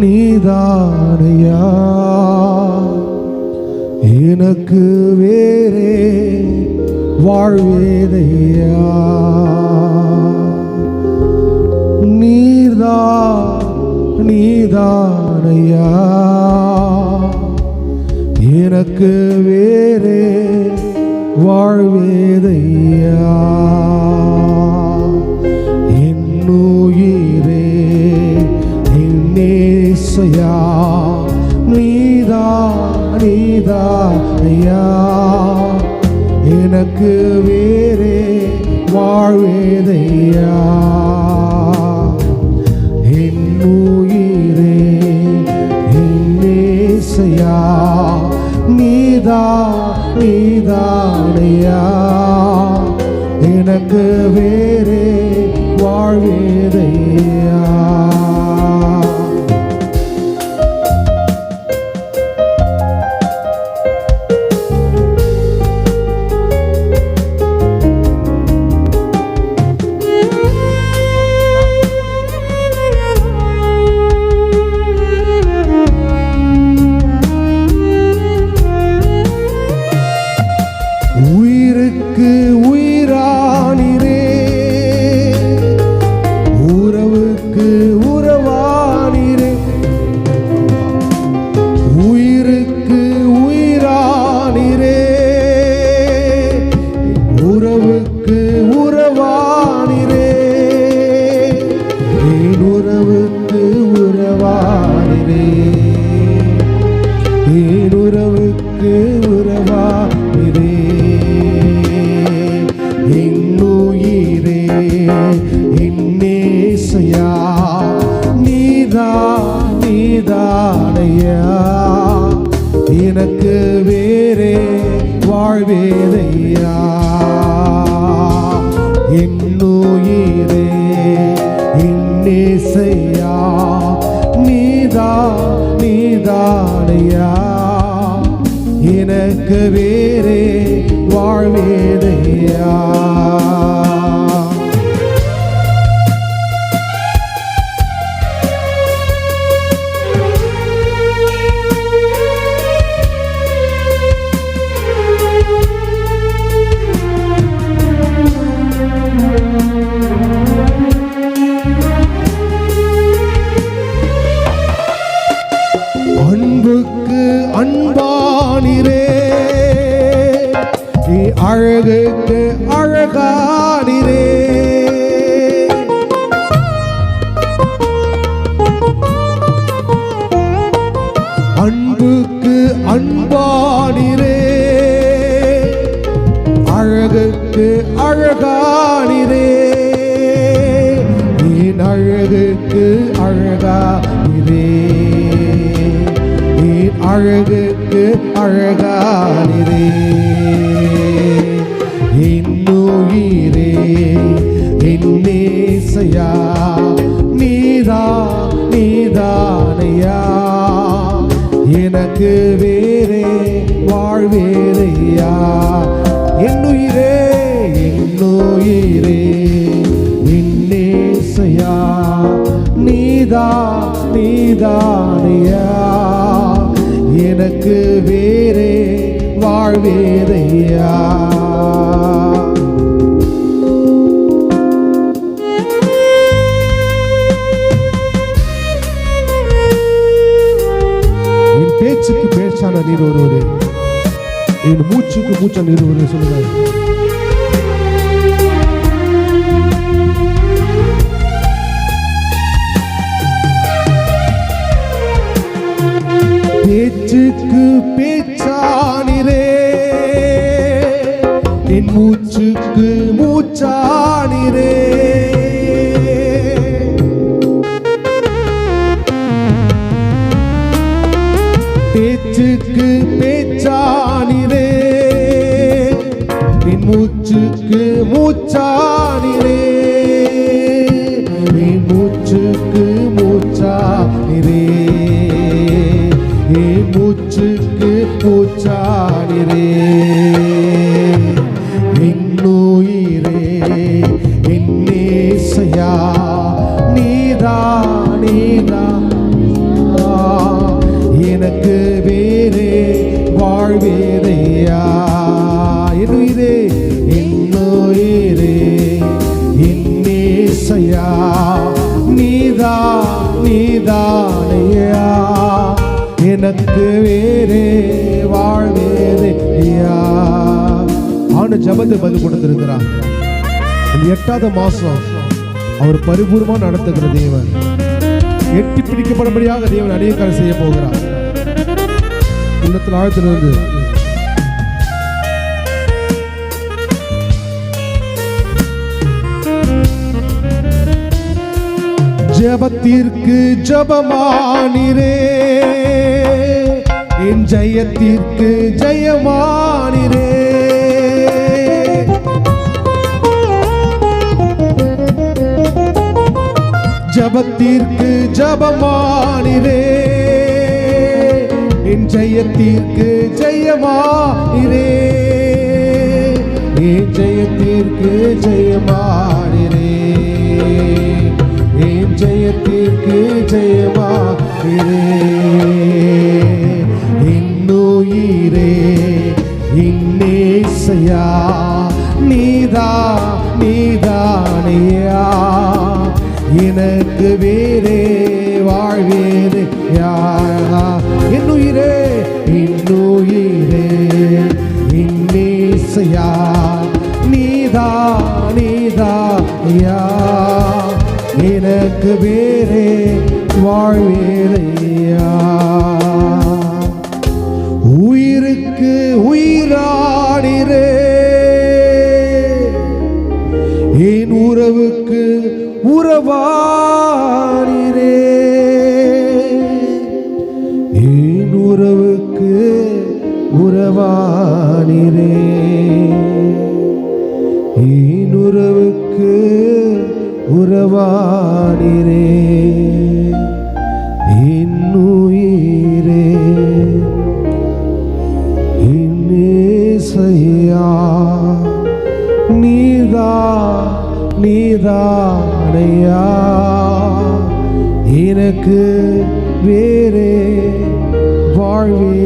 நீதானையா? எனக்கு வேறே வாழ்வேதையா? நீதா நீதானையா? எனக்கு வேறே வாழ்வேதையா? நீதா எனக்கு வேறே வாழ்வேதையா? என் என்னுயிரே என்னேசையா நீதா நீதானையா? ஐயா எனக்கு வேறே வாழ்வேதையா என்னுயிரே என்னேசையா நீதா நீதானையா? எனக்கு வேறே வாழ்வேதையா அழகானிரே என் அழகுக்கு அழகானிரே என் அழகுக்கு அழகானிரே என்னுயிரே என்னேசையா நீதா நீதானையா. எனக்கு வேறே வாழ்வேறையா. நீதா நீதானியா எனக்கு வேறே வாழ்வேதையா. பேச்சுக்கு பேச்சான நீர் ஒருவரே. என் மூச்சுக்கு மூச்சா நீர் ஒருவரே சொல்லுங்கள். என் மூச்சுக்கு மூச்சானிரே பேச்சுக்கு பேச்சானிரே என் மூச்சுக்கு மூச்சானிரே என் மூச்சுக்கு ஐயா நீரா எனக்கு வேறே வாழ்வேதையா? என்னுயிரே என்னுயிரே இன்னேசையா நீதா நீதானையா? எனக்கு வேறே வாழ்வேதையா? அவனு ஜபத்தை பதில் கொடுத்துருக்கிறான் எட்டாவது மாசம். அவர் பரிபூர்ணமா நடத்துகிற தேவன். எட்டி பிடிக்கப்படும்படியாக தேவன் அநேக காரியம் செய்ய போகிறார். உள்ளத்தில் ஆழத்திலிருந்து ஜபத்திற்கு ஜபமானிரே. என் ஜெயத்திற்கு ஜெயமானிரே. ஜபத்திற்கு ஜபமானிரே என் ஜெயத்திற்கு ஜெயமானிரே என் ஜெயத்திற்கு ஜெயமானிரே என் ஜெயத்திற்கு ஜெயமானிரே இன்னுயிரே இன்னேசையா நீதா நீதானையா. எனக்கு வீரே வாழ்வீரே. யாரா? இன்னுயிரே இன்னுயிரே இன்னேசையா நீதா நீதா யா எனக்கு வேறே வாழ்வேதையா உயிருக்கு உயிராடிரே என் உறவு உறவாடிரே என் உறவுக்கு உறவானிரே. என் உறவுக்கு உறவானிரே. என் உயிரே. இன்னேசையா நீதா. நீதானையா எனக்கு வேறே வாழ்வே